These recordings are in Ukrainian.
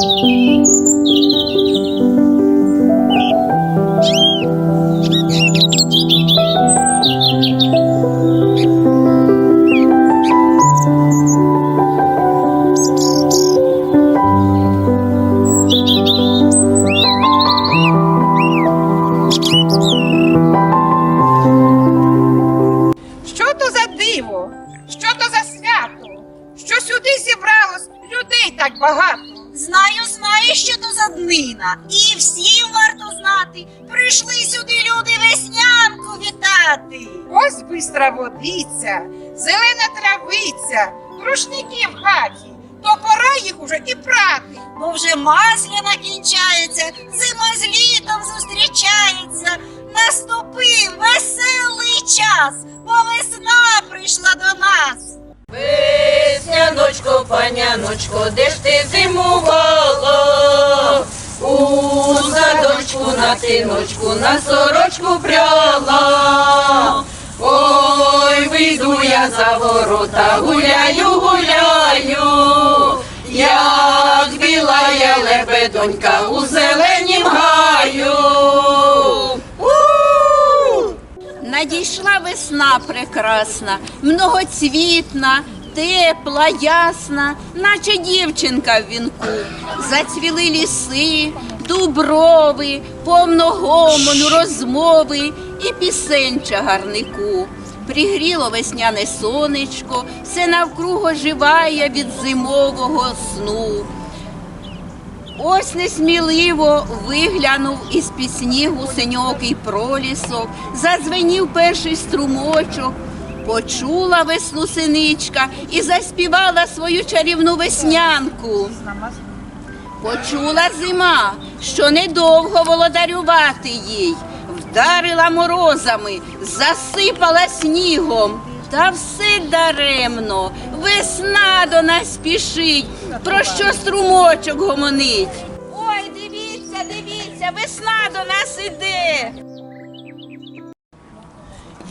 Що І всім варто знати. Прийшли сюди люди веснянку вітати. Ось бистра водиця, зелена травиця, рушники в хаті. То пора їх уже і прати. Бо вже масляна кінчається, зима з літом зустрічається. Наступив веселий час, бо весна прийшла до нас. Весняночко, паняночко, де ж ти зимувала? На тиночку, на сорочку пряла. Ой, вийду я за ворота, гуляю, гуляю, як біла я лебедонька у зеленім гаю. У! Надійшла весна прекрасна, многоцвітна, тепла, ясна, наче дівчинка в вінку. Зацвіли ліси, дуброви, повно гомону, розмови і пісень чагарнику. Пригріло весняне сонечко, все навкруг оживає від зимового сну. Ось несміливо виглянув із пісні гусеньокий пролісок, зазвенів перший струмочок, почула весну синичка і заспівала свою чарівну веснянку. Почула зима, що недовго володарювати їй, вдарила морозами, засипала снігом. Та все даремно, весна до нас спішить, про що струмочок гомонить. Ой, дивіться, дивіться, весна до нас іде.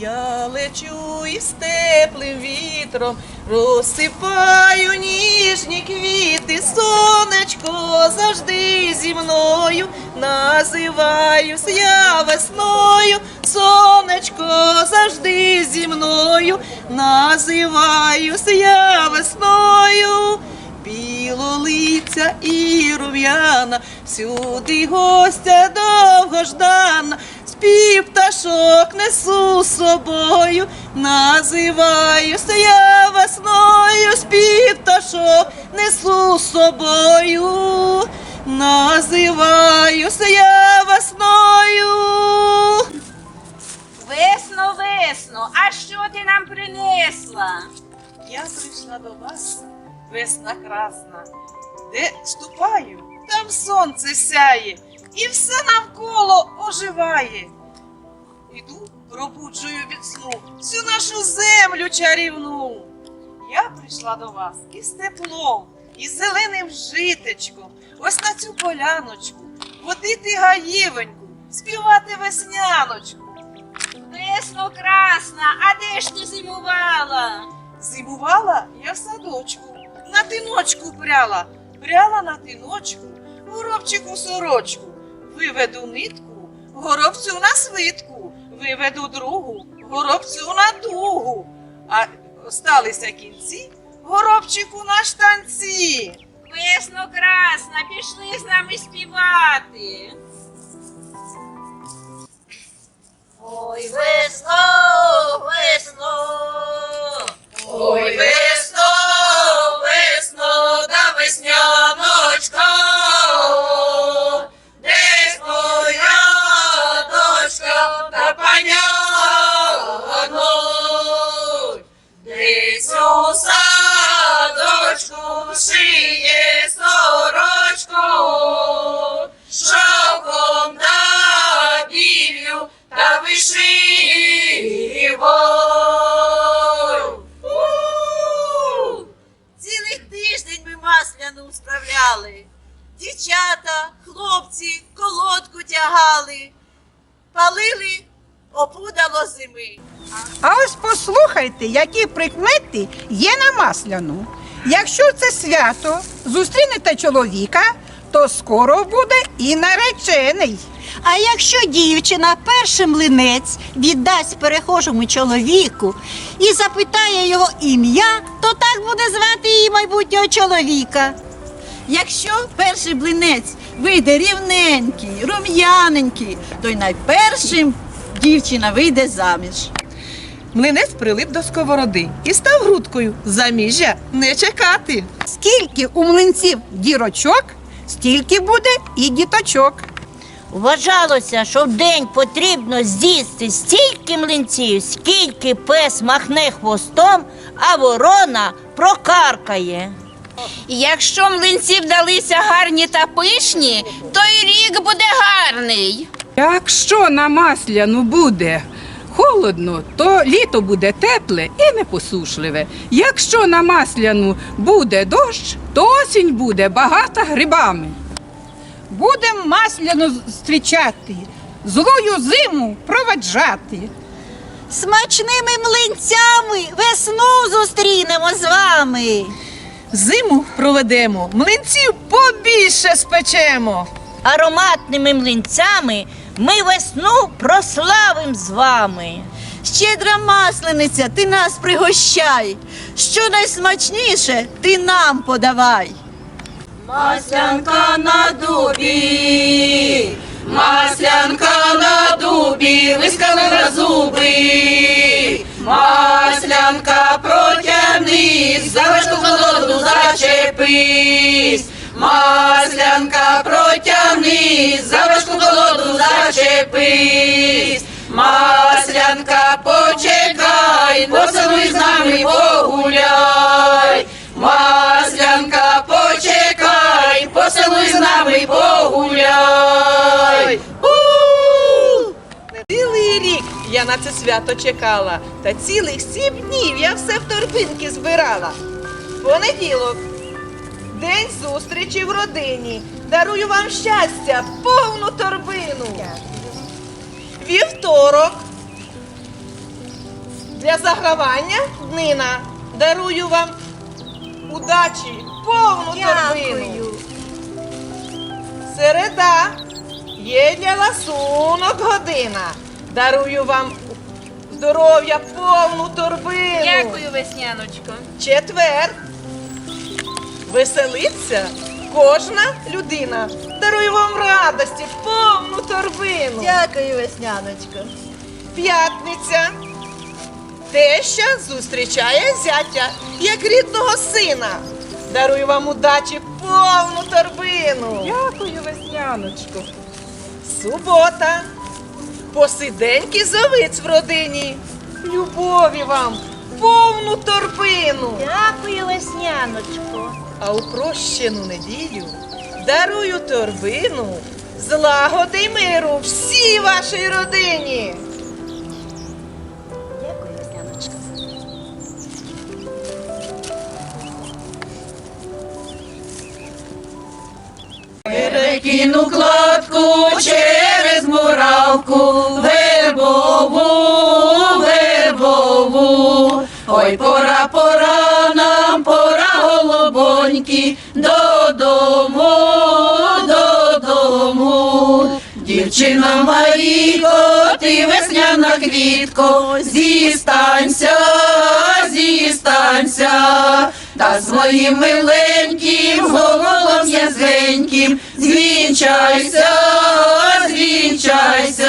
Я лечу із теплим вітром, розсипаю ніжні квіти, сонечко завжди зі мною, називаюсь я весною, сонечко завжди зі мною, називаюсь я весною. Білолиця і рум'яна, всюди гостя довгождана, спів пташок несу з собою, називаюся я весною, спів пташок несу з собою, називаюся я весною. Весно, весно, а що ти нам принесла? Я прийшла до вас, весна красна, де ступаю, там сонце сяє, і все навколо оживає. Іду, пробуджую від сну всю нашу землю чарівну. Я прийшла до вас із теплом, із зеленим житечком, ось на цю поляночку, водити гаївеньку, співати весняночку. Весно красна, а де ж ти зимувала? Зимувала я в садочку, на тиночку пряла, пряла на тиночку, горобчику сорочку. Виведу нитку, горобцю на свитку, виведу другу, горобцю на дугу. А осталися кінці, горобчику на штанці. Весно красна, пішли з нами співати. Ой, весно, весно. Ой, весно, весно, біллю та. У! Цілий тиждень ми масляну справляли. Дівчата, хлопці, колодку тягали, палили опудало зими. А ось послухайте, які прикмети є на масляну. Якщо це свято, зустрінете чоловіка, то скоро буде і наречений. А якщо дівчина перший млинець віддасть перехожому чоловіку і запитає його ім'я, то так буде звати її майбутнього чоловіка. Якщо перший блинець вийде рівненький, рум'яненький, то й найпершим дівчина вийде заміж. Млинець прилип до сковороди і став грудкою. Заміжжя не чекати. Скільки у млинців дірочок, стільки буде і діточок. Вважалося, що в день потрібно з'їсти стільки млинців, скільки пес махне хвостом, а ворона прокаркає. Якщо млинці вдалися гарні та пишні, то й рік буде гарний. Якщо на масляну буде холодно, то літо буде тепле і непосушливе. Якщо на масляну буде дощ, то осінь буде багата грибами. Будем масляно зустрічати, злою зиму проведжати. Смачними млинцями весну зустрінемо з вами. Зиму проведемо, млинців побільше спечемо. Ароматними млинцями ми весну прославим з вами. Щедра маслениця, ти нас пригощай. Що найсмачніше, ти нам подавай. Маслянка на дубі, маслянка на дубі, вискалила зуби. Маслянка протягнись, за важку холоду зачепись. Маслянка протягнись, за важку холоду зачепись. Маслянка почекай, на це свято чекала, та цілих сім днів я все в торбинки збирала. Понеділок, день зустрічі в родині. Дарую вам щастя, повну торбину. Вівторок. Для загравання днина. Дарую вам удачі, повну торбину. Середа. Є для ласунок година. Дарую вам здоров'я, повну торбину. Дякую, весняночко. Четвер. Веселиться кожна людина. Дарую вам радості, повну торбину. Дякую, весняночко. П'ятниця. Теща зустрічає зятя як рідного сина. Дарую вам удачі, повну торбину. Дякую, весняночко. Субота. Посиденький зовиць в родині. Любові вам, повну торбину. Дякую, весняночко. А у прощену неділю дарую торбину злагоди й миру всій вашій родині. Дякую, весняночко. Перекину кладку через муравку, вербову, вербову. Ой, пора, пора нам, пора голубоньки, додому, додому. Дівчина Марійко, ти весняна квітко, зістанься, зістанься, та з моїм миленьким голосом язвеньким, звінчайся, Choice.